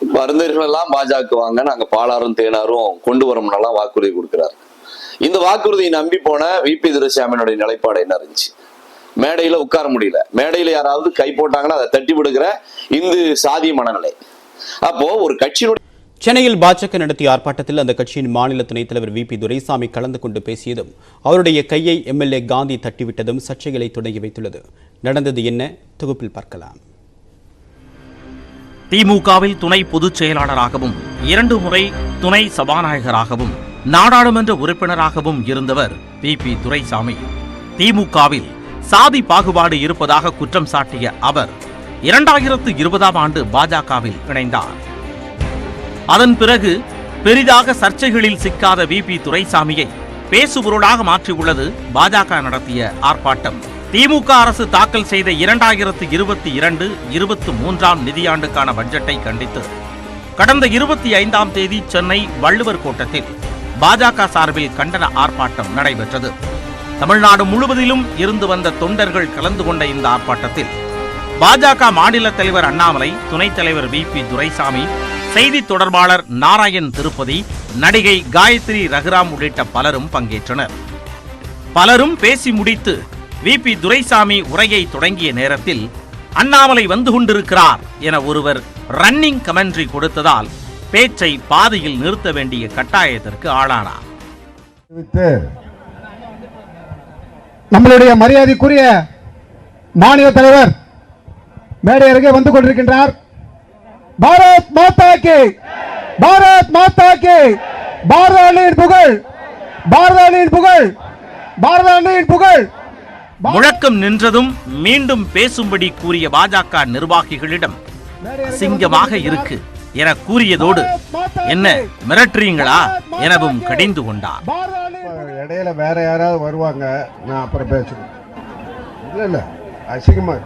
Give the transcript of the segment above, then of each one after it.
மருந்தர்கள் எல்லாம் பாஜக வாங்க நாங்க பாலாரும் தேனாரும் கொண்டு வரோம்னெல்லாம் வாக்குறுதி கொடுக்கிறார். இந்த வாக்குறுதியை நம்பி போன விபி துரைசாமியினுடைய நிலைப்பாடு என்ன இருந்துச்சு? மேடையில உட்கார முடியல. மேடையில யாராவது கை போட்டாங்கன்னா அதை தட்டி விடுகிற இந்து சாதி மனநிலை. அப்போ ஒரு கட்சியினுடைய சென்னையில் பாஜக நடத்திய ஆர்ப்பாட்டத்தில் அந்த கட்சியின் மாநில துணைத் தலைவர் வி. பி. துரைசாமி கலந்து கொண்டு பேசியதும் அவருடைய கையை எம்எல்ஏ காந்தி தட்டிவிட்டதும் சர்ச்சைகளை தொடங்கி வைத்துள்ளது. நடந்தது என்ன? தொகுப்பில் பார்க்கலாம். திமுகவில் துணை பொதுச் செயலாளராகவும் இரண்டு முறை துணை சபாநாயகராகவும் நாடாளுமன்ற உறுப்பினராகவும் இருந்தவர் பி. பி. துரைசாமி. திமுகவில் சாதி பாகுபாடு இருப்பதாக குற்றம் சாட்டிய அவர் இரண்டாயிரத்து இருபதாம் ஆண்டு பாஜகவில் இணைந்தார். அதன் பிறகு பெரிதாக சர்ச்சைகளில் சிக்காத வி பி. துரைசாமியை பேசுபொருளாக மாற்றியுள்ளது பாஜக நடத்திய ஆர்ப்பாட்டம். திமுக அரசு தாக்கல் செய்த இரண்டாயிரத்து இருபத்தி இரண்டு இருபத்தி மூன்றாம் நிதியாண்டுக்கான பட்ஜெட்டை கண்டித்து. கடந்த இருபத்தி ஐந்தாம் தேதி சென்னை வள்ளுவர் கோட்டத்தில் பாஜக சார்பில் கண்டன ஆர்ப்பாட்டம் நடைபெற்றது. தமிழ்நாடு முழுவதிலும் இருந்து வந்த தொண்டர்கள் கலந்து கொண்ட இந்த ஆர்ப்பாட்டத்தில் பாஜக மாநில தலைவர் அண்ணாமலை துணைத் தலைவர் வி. பி. துரைசாமி செய்தி தொடர்பாளர் நாராயண் திருப்பதி நடிகை காயத்ரி ரகுராம் உள்ளிட்ட பலரும் பங்கேற்றனர். பலரும் பேசி முடித்து வி. பி. துரைசாமி உரையை தொடங்கிய நேரத்தில் அண்ணாமலை வந்து கொண்டிருக்கிறார் என ஒருவர் ரன்னிங் கமெண்ட்ரி கொடுத்ததால் பேச்சை பாதியில் நிறுத்த வேண்டிய கட்டாயத்திற்கு ஆளானார். நம்மளுடைய மரியாதைக்குரிய மாநில தலைவர் மேடை அருகே வந்து கொண்டிருக்கின்றார். பாரத் மாதா கே. பாரத் மாதா கே. பாரத அன்னையின் புகழ். பாரத அன்னையின் புகழ். பாரத அன்னையின் புகழ். முழக்கம் நின்றதும் மீண்டும் பேசும்படி கூறிய பாஜக நிர்வாகிகளிடம் சிங்கமாக இருக்கு என கூறியதோடு என்ன மிரட்டுறீங்களா? எனவும் கடிந்து கொண்டார். இடையில வேற யாராவது வருவாங்க நான் அப்புறம் பேசுறேன் இல்ல இல்ல அசிங்கமா.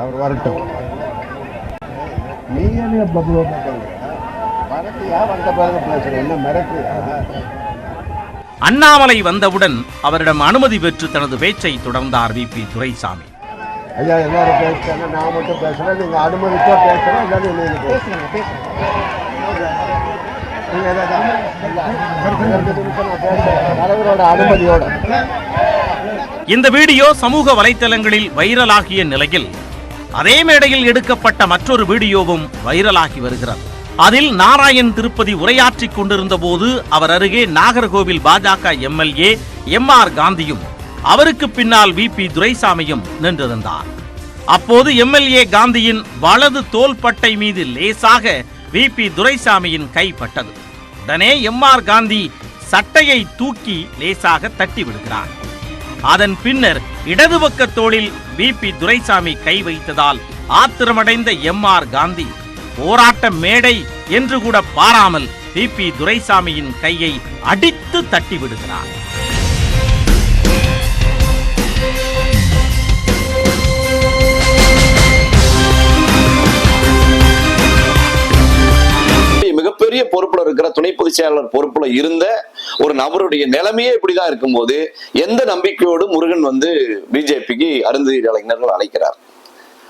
அவர் வரட்டும். நீ என்ன பப்ளோ வரட்டியா வந்த பிறகு பேசுறேன். என்ன மிரட்டுறியா? அண்ணாமலை வந்தவுடன் அவரிடம் அனுமதி பெற்று தனது பேச்சை தொடர்ந்தார் வி பி துரைசாமி. ஐயா எல்லாரும் பேசுறாங்க. நான் மட்டும் பேசுறேன். நீங்க அனுமதிச்சா பேசுறேன். இல்லாட்டி நீங்க பேசுங்க நீங்க ஏதாவது ரெண்டு நிமிஷம் நான் பேசுறேன். தலைவரோட அனுமதியோட. இந்த வீடியோ சமூக வலைத்தளங்களில் வைரலாகிய நிலையில் அதே மேடையில் எடுக்கப்பட்ட மற்றொரு வீடியோவும் வைரலாகி வருகிறது. அதில் நாராயண் திருப்பதி உரையாற்றிக் கொண்டிருந்த போது அவர் அருகே நாகர்கோவில் பாஜக எம்எல்ஏ எம் ஆர் காந்தியும் அவருக்கு பின்னால் வி பி துரைசாமியும் நின்றிருந்தார். அப்போது எம்எல்ஏ காந்தியின் வலது தோள்பட்டை மீது லேசாக வி பி துரைசாமியின் கை பட்டது. உடனே எம் ஆர் காந்தி சட்டையை தூக்கி லேசாக தட்டி விடுகிறார். அதன் பின்னர் இடது பக்க தோளில் பிபி துரைசாமி கை வைத்ததால் ஆத்திரமடைந்த எம் ஆர் காந்தி போராட்ட மேடை என்று கூட பாராமல் பிபி துரைசாமியின் கையை அடித்து தட்டி விடுகிறார் மிகப்பெரிய பொறுப்புல இருக்கிற துணை பொதுச் செயலாளர் பொறுப்புல இருந்த ஒரு நபருடைய நிலைமையே இப்படிதான் இருக்கும்போது எந்த நம்பிக்கையோடு முருகன் வந்து பிஜேபிக்கு அருந்ததி இளைஞர்கள் அழைக்கிறார்?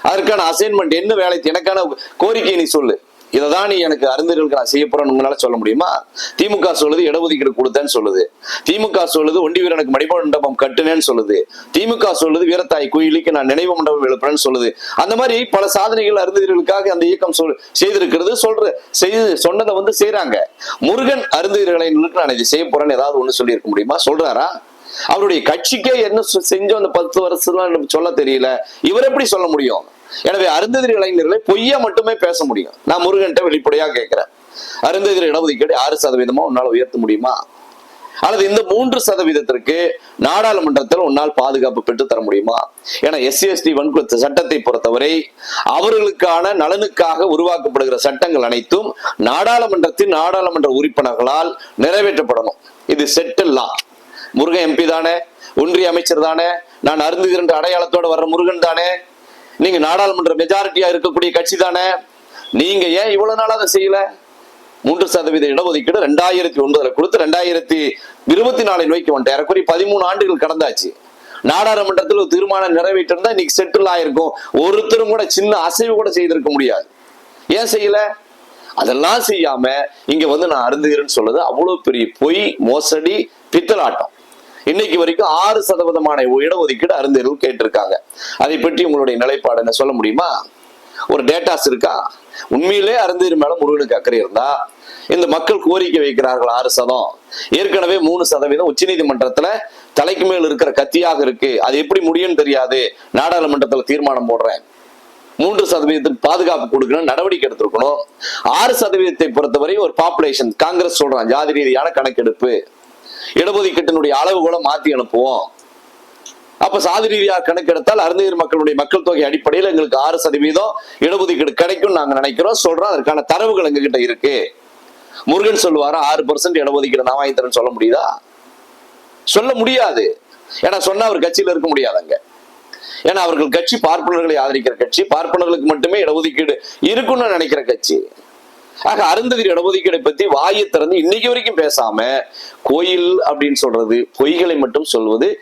அதற்கான அசைன்மெண்ட் என்ன வேலை எனக்கான கோரிக்கை நீ சொல்லு. இதை தான் நீ எனக்கு அருந்ததிகளுக்கு நான் செய்ய போறேன்னு உங்களால சொல்ல முடியுமா? திமுக சொல்லுது இடஒதுக்கீடு கொடுத்தேன்னு சொல்லுது. திமுக சொல்லுது ஒண்டி வீரனுக்கு மணிமண்டபம் கட்டுனேன்னு சொல்லுது. திமுக சொல்லுது வீரத்தாய் குயிலிக்கு நான் நினைவு மண்டபம் எழுப்புறேன்னு சொல்லுது. அந்த மாதிரி பல சாதனைகள் அருந்ததிகளுக்காக அந்த இயக்கம் சொல் செய்திருக்கிறது. சொல்ற செய்து சொன்னதை வந்து செய்யறாங்க முருகன் அருந்ததிகளை நான் இதை செய்ய போறேன்னு ஏதாவது ஒண்ணு சொல்லியிருக்க முடியுமா? சொல்றாரா? அவருடைய கட்சிக்கே என்ன செஞ்சோம் அந்த பத்து வருஷத்துல எனக்கு சொல்ல தெரியல. இவர் எப்படி சொல்ல முடியும்? எனவே அருந்ததிரி இளைஞர்களை பொய்யா மட்டுமே பேச முடியும். நான் முருகன்ட்ட வெளிப்படையா கேட்கிறேன். அருந்ததிரி இடஒதுக்கீடு ஆறு சதவீதமா உன்னால உயர்த்த முடியுமா? அல்லது இந்த மூன்று சதவீதத்திற்கு நாடாளுமன்றத்தில் உன்னால் பாதுகாப்பு பெற்று தர முடியுமா? ஏன்னா எஸ்சி எஸ்டி வன்கொடுத்த சட்டத்தை பொறுத்தவரை அவர்களுக்கான நலனுக்காக உருவாக்கப்படுகிற சட்டங்கள் அனைத்தும் நாடாளுமன்றத்தின் நாடாளுமன்ற உறுப்பினர்களால் நிறைவேற்றப்படணும். இது செட்டில் லா முருகன் எம்பி தானே ஒன்றிய அமைச்சர் தானே நான் அருந்துகிறன்ற அடையாளத்தோட வர்ற முருகன் தானே நீங்க நாடாளுமன்ற மெஜாரிட்டியா இருக்கக்கூடிய கட்சி தானே நீங்க ஏன் இவ்வளவு நாளா அதை செய்யல? மூன்று சதவீத இடஒதுக்கீடு ரெண்டாயிரத்தி ஒன்பதுல கொடுத்து ரெண்டாயிரத்தி இருபத்தி நாலு நோக்கி வந்துட்டு ஏறக்குறைய பதிமூணு ஆண்டுகள் கடந்தாச்சு. நாடாளுமன்றத்தில் ஒரு தீர்மானம் நிறைவேற்றிருந்தா இன்னைக்கு செட்டில் ஆயிருக்கும். ஒருத்தரும் கூட சின்ன அசைவு கூட செய்திருக்க முடியாது. ஏன் செய்யல? அதெல்லாம் செய்யாம இங்க வந்து நான் அருந்துகிறேன்னு சொல்றது அவ்வளவு பெரிய பொய் மோசடி பித்தலாட்டம். இன்னைக்கு வரைக்கும் ஆறு சதவீதமான இடஒதுக்கீடு அறிஞர்கள் கேட்டிருக்காங்க. அதை பற்றி உங்களுடைய நிலைப்பாடு என்ன? சொல்ல முடியுமா? ஒரு டேட்டாஸ் இருக்கா? உண்மையிலே அருந்தீர் மேல முருகனுக்கு அக்கறை இருந்தா இந்த மக்கள் கோரிக்கை வைக்கிறார்கள் ஆறு சதம். ஏற்கனவே மூணு சதவீதம் உச்சநீதிமன்றத்துல தலைக்கு மேல் இருக்கிற கத்தியாக இருக்கு. அது எப்படி முடியும்னு தெரியாது. நாடாளுமன்றத்துல தீர்மானம் போடுறேன். மூன்று சதவீதத்துக்கு பாதுகாப்பு கொடுக்கணும் நடவடிக்கை எடுத்திருக்கணும். ஆறு சதவீதத்தை பொறுத்தவரை ஒரு பாப்புலேஷன் காங்கிரஸ் சொல்றான் ஜாதி ரீதியான கணக்கெடுப்பு. இடஒதுக்கீட்டினுடைய அளவுகோலை மாத்தி அனுப்புவோம். அப்ப சாதி ரீதியாக கணக்கெடுத்தால் அருந்தீர் மக்களுடைய மக்கள் தொகை அடிப்படையில் எங்களுக்கு ஆறு சதவீதம் இடஒதுக்கீடு கிடைக்கும் நாங்க நினைக்கிறோம். சொல்றோம் அதற்கான தரவுகள் எங்ககிட்ட இருக்கு. முருகன் சொல்லுவாரு ஆறு பர்சன்ட் இடஒதுக்கீடு நான் வாங்கி தரேன்னு சொல்ல முடியுதா? சொல்ல முடியாது. ஏன்னா சொன்னா அவர் கட்சியில இருக்க முடியாதுங்க. ஏன்னா அவர்கள் கட்சி பார்ப்பனர்களை ஆதரிக்கிற கட்சி பார்ப்பனர்களுக்கு மட்டுமே இடஒதுக்கீடு இருக்குன்னு நினைக்கிற கட்சி. ஆக அருந்ததிர் இடஒதுக்கீடை பத்தி வாயை திறந்து இன்னைக்கு வரைக்கும் பேசாம கோயில் அப்படின்னு சொல்றது பொய்களை மட்டும் சொல்வது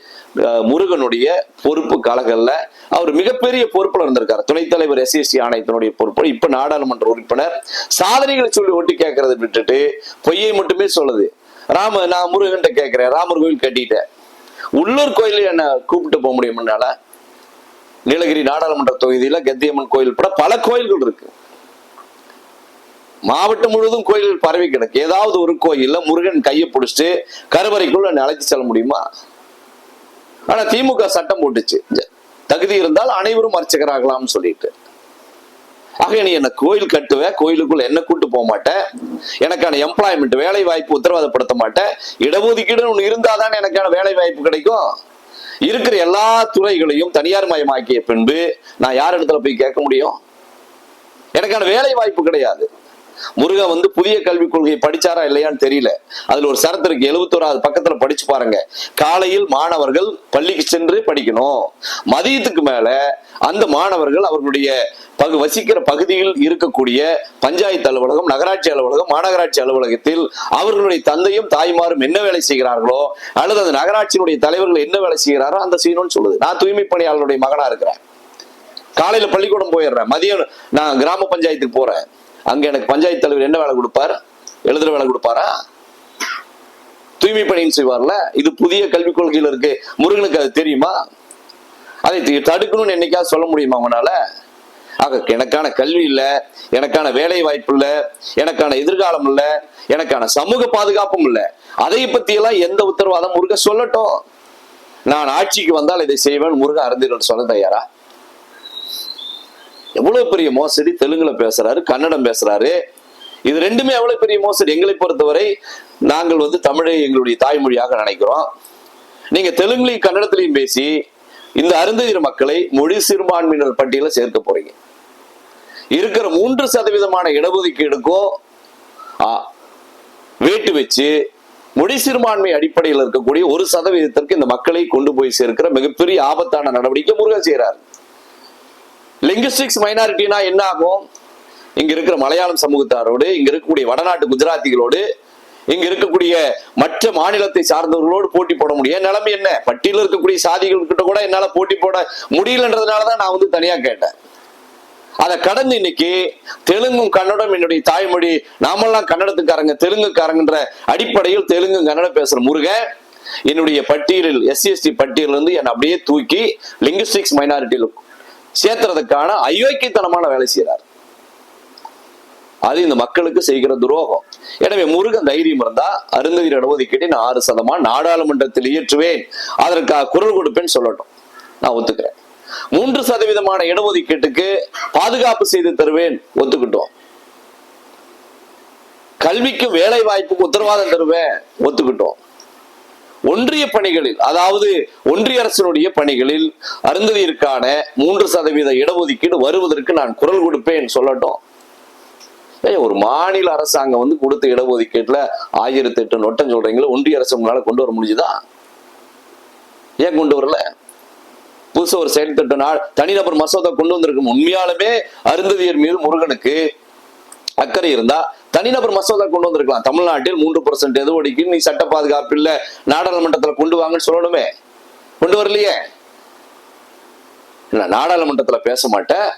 முருகனுடைய பொறுப்பு காலங்கள்ல அவர் மிகப்பெரிய பொறுப்புல இருந்திருக்காரு. துணைத் தலைவர் எஸ்எஸ்டி ஆணையத்தினுடைய பொறுப்பு. இப்ப நாடாளுமன்ற உறுப்பினர். சாதனைகளை சொல்லி ஒட்டி கேட்கறத விட்டுட்டு பொய்யை மட்டுமே சொல்லுது. ராம நான் முருகன்ட்ட கேட்கிறேன் ராமர் கோயில் கட்டிட்டேன். உள்ளூர் கோயில என்ன கூப்பிட்டு போக முடியும்னால நீலகிரி நாடாளுமன்ற தொகுதியில கத்தியம்மன் கோயில் உட்பட பல கோயில்கள் இருக்கு. மாவட்டம் முழுவதும் கோயில்கள் பரவி கிடக்கு. ஏதாவது ஒரு கோயில்ல முருகன் கையை பிடிச்சிட்டு கருவறைக்குள்ள என்னை செல்ல முடியுமா? ஆனா திமுக சட்டம் போட்டுச்சு. தகுதி இருந்தால் அனைவரும் அர்ச்சகராகலாம்னு சொல்லிட்டு. ஆக நீ என்ன கோயில் கட்டுவ? கோயிலுக்குள்ள என்ன கூட்டு போக மாட்டேன் எனக்கான எம்ப்ளாய்மெண்ட் வேலை வாய்ப்பு உத்தரவாதப்படுத்த மாட்டேன் இடஒதுக்கீடுன்னு இருந்தாதான் எனக்கான வேலை வாய்ப்பு கிடைக்கும். இருக்கிற எல்லா துறைகளையும் தனியார் மயமாக்கிய பின்பு நான் யார் இடத்துல போய் கேட்க முடியும்? எனக்கான வேலை வாய்ப்பு கிடையாது. முருகன் வந்து புதிய கல்விக் கொள்கையை படிச்சாரா இல்லையான்னு தெரியல. அதுல ஒரு சரத்து இருக்கு. எழுபத்தோராது பக்கத்துல படிச்சு பாருங்க. காலையில் மாணவர்கள் பள்ளிக்கு சென்று படிக்கணும். மதியத்துக்கு மேல அந்த மாணவர்கள் அவர்களுடைய பகு வசிக்கிற பகுதியில் இருக்கக்கூடிய பஞ்சாயத்து அலுவலகம் நகராட்சி அலுவலகம் மாநகராட்சி அலுவலகத்தில் அவர்களுடைய தந்தையும் தாய்மாரும் என்ன வேலை செய்கிறார்களோ அல்லது அந்த நகராட்சியினுடைய தலைவர்கள் என்ன வேலை செய்கிறாரோ அந்த செய்யணும்னு சொல்லுது. நான் தூய்மை பணியாளருடைய மகனா இருக்கிறேன். காலையில பள்ளிக்கூடம் போயிடுறேன். மதியம் நான் கிராம பஞ்சாயத்துக்கு போறேன். அங்க எனக்கு பஞ்சாயத்து தலைவர் என்ன வேலை கொடுப்பார்? எழுதுற வேலை கொடுப்பாரா? தூய்மை பணின்னு செய்வார்ல? இது புதிய கல்விக் கொள்கையில் இருக்கு. முருகனுக்கு அது தெரியுமா? அதை தடுக்கணும்னு என்னைக்கா சொல்ல முடியுமா அவனால ஆக எனக்கான கல்வி இல்லை எனக்கான வேலை வாய்ப்பு இல்லை எனக்கான எதிர்காலம் இல்லை எனக்கான சமூக பாதுகாப்பும் இல்லை. அதை பத்தியெல்லாம் எந்த உத்தரவாதம் முருக சொல்லட்டும். நான் ஆட்சிக்கு வந்தால் இதை செய்வேன் முருக அறிஞர்கள் சொல்ல தயாரா? எவ்வளவு பெரிய மோசடி தெலுங்குல பேசுறாரு கன்னடம் பேசுறாரு. இது ரெண்டுமே எவ்வளவு பெரிய மோசடி? எங்களை பொறுத்தவரை நாங்கள் வந்து தமிழை எங்களுடைய தாய்மொழியாக நினைக்கிறோம். நீங்க தெலுங்குலையும் கன்னடத்திலையும் பேசி இந்த அருந்ததிர மக்களை மொழி சிறுபான்மையினர் பட்டியல சேர்க்க போறீங்க. இருக்கிற மூன்று சதவீதமான இடஒதுக்கீடுக்கும் ஆ, வேட்டு வச்சு மொழி சிறுபான்மை அடிப்படையில் இருக்கக்கூடிய ஒரு சதவீதத்திற்கு இந்த மக்களை கொண்டு போய் சேர்க்கிற மிகப்பெரிய ஆபத்தான நடவடிக்கை முருகன் செய்கிறார் லிங்குஸ்டிக்ஸ் மைனாரிட்டினா என்ன ஆகும்? இங்க இருக்கிற மலையாளம் சமூகத்தாரோடு இங்க இருக்கக்கூடிய வடநாட்டு குஜராத்திகளோடு இங்க இருக்கக்கூடிய மற்ற மாநிலத்தை சார்ந்தவர்களோடு போட்டி போட முடியும். நிலைமை என்ன? பட்டியலில் இருக்கக்கூடிய சாதிகள் கிட்ட கூட என்னால போட்டி போட முடியலன்றதுனாலதான் நான் வந்து தனியா கேட்டேன். அதை கடந்து இன்னைக்கு தெலுங்கும் கன்னடம் என்னுடைய தாய்மொழி நாமெல்லாம் கன்னடத்துக்காரங்க தெலுங்குக்காரங்கன்ற அடிப்படையில் தெலுங்கு கன்னடம் பேசுற முருகன் என்னுடைய பட்டியலில் எஸ்சிஎஸ்டி பட்டியலில் இருந்து என்னை அப்படியே தூக்கி லிங்குஸ்டிக்ஸ் மைனாரிட்டியில் சேர்த்துறதுக்கான அயோக்கியத்தனமான வேலை செய்யறார் அது இந்த மக்களுக்கு செய்கிற துரோகம். எனவே முருகன் தைரியம் இருந்தா அருந்ததிர் இடஒதுக்கீட்டை நான் ஆறு சதமா நாடாளுமன்றத்தில் இயற்றுவேன். அதற்காக குரல் கொடுப்பேன்னு சொல்லட்டும். நான் ஒத்துக்கிறேன். மூன்று சதவீதமான இடஒதுக்கீட்டுக்கு பாதுகாப்பு செய்து தருவேன் ஒத்துக்கிட்டோம். கல்விக்கு வேலை வாய்ப்புக்கு உத்தரவாதம் தருவேன் ஒத்துக்கிட்டோம். ஒன்றிய பணிகளில் அதாவது ஒன்றிய அரசினுடைய பணிகளில் அருந்ததிற்கான மூன்று சதவீத இடஒதுக்கீடு வருவதற்கு நான் குரல் கொடுப்பேன் சொல்லட்டும். ஒரு மாநில அரசாங்கம் வந்து கொடுத்த இடஒதுக்கீட்டுல ஆயிரத்தி எட்டு நொட்டம் சொல்றீங்களா ஒன்றிய அரசு உங்களால கொண்டு வர முடிஞ்சுதா? ஏன் கொண்டு வரல? புதுசா ஒரு செயல் திட்டம் நாள் தனிநபர் மசோதா கொண்டு வந்திருக்கும் உண்மையாலுமே அருந்ததியர் மீது முருகனுக்கு அக்கறை இருந்தா தனிநபர் மசோதா கொண்டு வந்திருக்கலாம். தமிழ்நாட்டில் மூன்று பர்சன்ட் எது ஒதுக்கி நீ சட்ட பாதுகாப்பு இல்ல நாடாளுமன்றத்துல கொண்டு வாங்கன்னு சொல்லணுமே. கொண்டு வரலையே? இல்ல நாடாளுமன்றத்துல பேச மாட்டேன்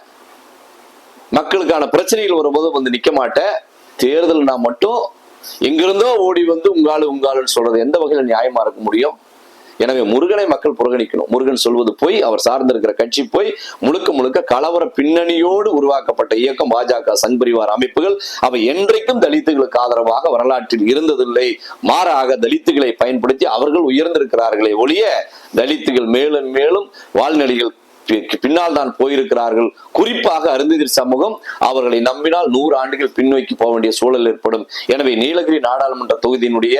மக்களுக்கான பிரச்சனைகள் வரும்போது வந்து நிக்க மாட்டேன் தேர்தல்னா மட்டும் எங்கிருந்தோ ஓடி வந்து உங்காலு உங்காலுன்னு சொல்றது எந்த வகையில நியாயமா இருக்க முடியும்? எனவே முருகனை மக்கள் புறக்கணிக்கணும். முருகன் சொல்வது போய் அவர் சார்ந்திருக்கிற கட்சி போய். முழுக்க முழுக்க கலவர பின்னணியோடு உருவாக்கப்பட்ட இயக்கம் பாஜக சங்பரிவார் அமைப்புகள். அவை என்றைக்கும் தலித்துகளுக்கு ஆதரவாக வரலாற்றில் இருந்ததில்லை. மாறாக தலித்துகளை பயன்படுத்தி அவர்கள் உயர்ந்திருக்கிறார்களே ஒழிய தலித்துகள் மேலும் மேலும் வாழ்நிலையில் பின்னால் தான் போயிருக்கிறார்கள். குறிப்பாக அருந்ததிர் சமூகம் அவர்களை நம்பினால் நூறு ஆண்டுகள் பின்னோக்கி போக வேண்டிய சூழல் ஏற்படும். எனவே நீலகிரி நாடாளுமன்ற தொகுதியினுடைய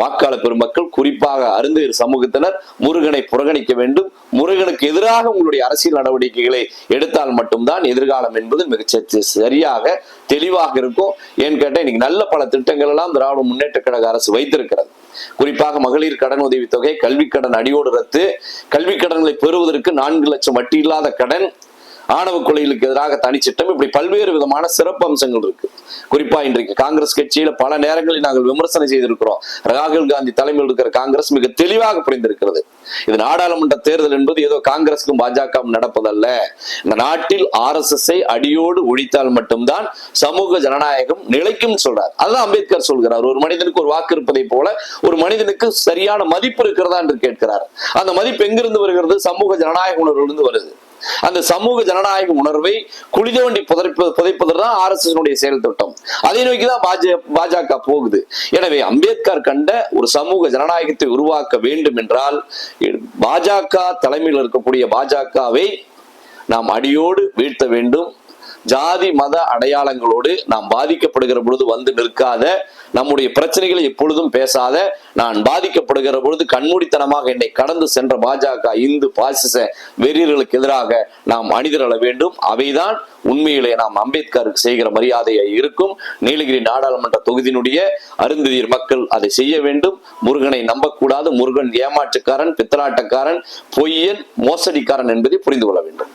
வாக்காளர் பெருமக்கள் குறிப்பாக அருந்ததிர் சமூகத்தினர் முருகனை புறக்கணிக்க வேண்டும். முருகனுக்கு எதிராக உங்களுடைய அரசியல் நடவடிக்கைகளை எடுத்தால் மட்டும்தான் எதிர்காலம் என்பது மிக சரியாக தெளிவாக இருக்கும். ஏன்னு கேட்டால் இன்னைக்கு நல்ல பல திட்டங்கள் எல்லாம் திராவிட முன்னேற்ற கழக அரசு வைத்திருக்கிறது. குறிப்பாக மகளிர் கடன் உதவித்தொகை கல்வி கடன் அடியோடு ரத்து. கல்வி கடன்களை பெறுவதற்கு நான்கு லட்சம் வட்டி இல்லாத கடன் ஆணவ கொலைகளுக்கு எதிராக தனிச்சிட்டம் இப்படி பல்வேறு விதமான சிறப்பு அம்சங்கள் இருக்கு. குறிப்பா இன்றைக்கு காங்கிரஸ் கட்சியில பல நேரங்களில் நாங்கள் விமர்சனம் செய்திருக்கிறோம். ராகுல் காந்தி தலைமையில் இருக்கிற காங்கிரஸ் மிக தெளிவாக புரிந்திருக்கிறது. இது நாடாளுமன்ற தேர்தல் என்பது ஏதோ காங்கிரஸுக்கும் பாஜகவும் நடப்பதல்ல. இந்த நாட்டில் ஆர் எஸ் எஸ் அடியோடு ஒழித்தால் மட்டும்தான் சமூக ஜனநாயகம் நிலைக்கும் சொல்றார். அதுதான் அம்பேத்கர் சொல்கிறார். ஒரு மனிதனுக்கு ஒரு வாக்கு இருப்பதை போல ஒரு மனிதனுக்கு சரியான மதிப்பு இருக்கிறதா என்று கேட்கிறார். அந்த மதிப்பு எங்கிருந்து வருகிறது? சமூக ஜனநாயக உணர்விலிருந்து வருது. அந்த சமூக ஜனநாயக உணர்வை குளிதோண்டி வண்டி புதைப்பது தான் ஆர் எஸ் செயல் திட்டம். அதை நோக்கி தான் பாஜ பாஜக போகுது. எனவே அம்பேத்கர் கண்ட ஒரு சமூக ஜனநாயகத்தை உருவாக்க வேண்டும் என்றால் பாஜக தலைமையில் இருக்கக்கூடிய பாஜகவை நாம் அடியோடு வீழ்த்த வேண்டும். ஜாதி மத அடையாளங்களோடு நாம் பாதிக்கப்படுகிற பொழுது வந்து நிற்காத நம்முடைய பிரச்சனைகளை எப்பொழுதும் பேசாத நான் பாதிக்கப்படுகிற பொழுது கண்மூடித்தனமாக என்னை கடந்து சென்ற பாஜக இந்து பாசிச வெறியர்களுக்கு எதிராக நாம் அணிதிரள வேண்டும். அவைதான் உண்மையிலே நாம் அம்பேத்கருக்கு செய்கிற மரியாதையை இருக்கும். நீலகிரி நாடாளுமன்ற தொகுதியினுடைய அருந்ததியர் மக்கள் அதை செய்ய வேண்டும். முருகனை நம்பக்கூடாது. முருகன் ஏமாற்றுக்காரன் பித்தலாட்டக்காரன் பொய்யன் மோசடிக்காரன் என்பதை புரிந்து கொள்ள வேண்டும்.